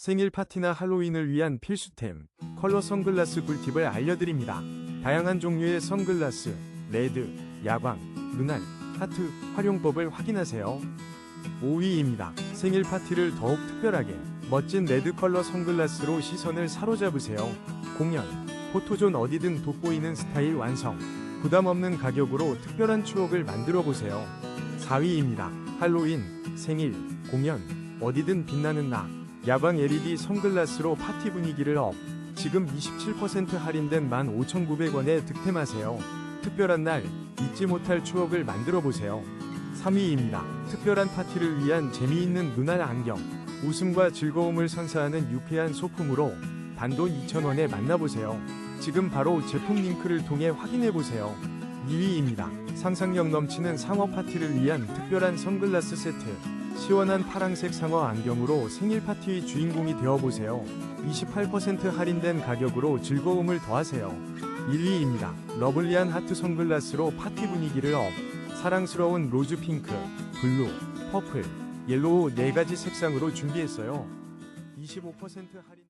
생일 파티나 할로윈을 위한 필수템, 컬러 선글라스 꿀팁을 알려드립니다. 다양한 종류의 선글라스, 레드, 야광, 루날, 하트 활용법을 확인하세요. 5위입니다. 생일 파티를 더욱 특별하게 멋진 레드 컬러 선글라스로 시선을 사로잡으세요. 공연, 포토존 어디든 돋보이는 스타일 완성. 부담 없는 가격으로 특별한 추억을 만들어 보세요. 4위입니다. 할로윈, 생일, 공연, 어디든 빛나는 나. 야광 LED 선글라스로 파티 분위기를 업. 지금 27% 할인된 15,900원에 득템하세요. 특별한 날, 잊지 못할 추억을 만들어 보세요. 3위입니다. 특별한 파티를 위한 재미있는 눈알 안경. 웃음과 즐거움을 선사하는 유쾌한 소품으로 단돈 2,000원에 만나보세요. 지금 바로 제품 링크를 통해 확인해보세요. 2위입니다. 상상력 넘치는 상어 파티를 위한 특별한 선글라스 세트. 시원한 파랑색 상어 안경으로 생일 파티의 주인공이 되어보세요. 28% 할인된 가격으로 즐거움을 더하세요. 1위입니다. 러블리한 하트 선글라스로 파티 분위기를 업. 사랑스러운 로즈 핑크, 블루, 퍼플, 옐로우 네 가지 색상으로 준비했어요. 25% 할인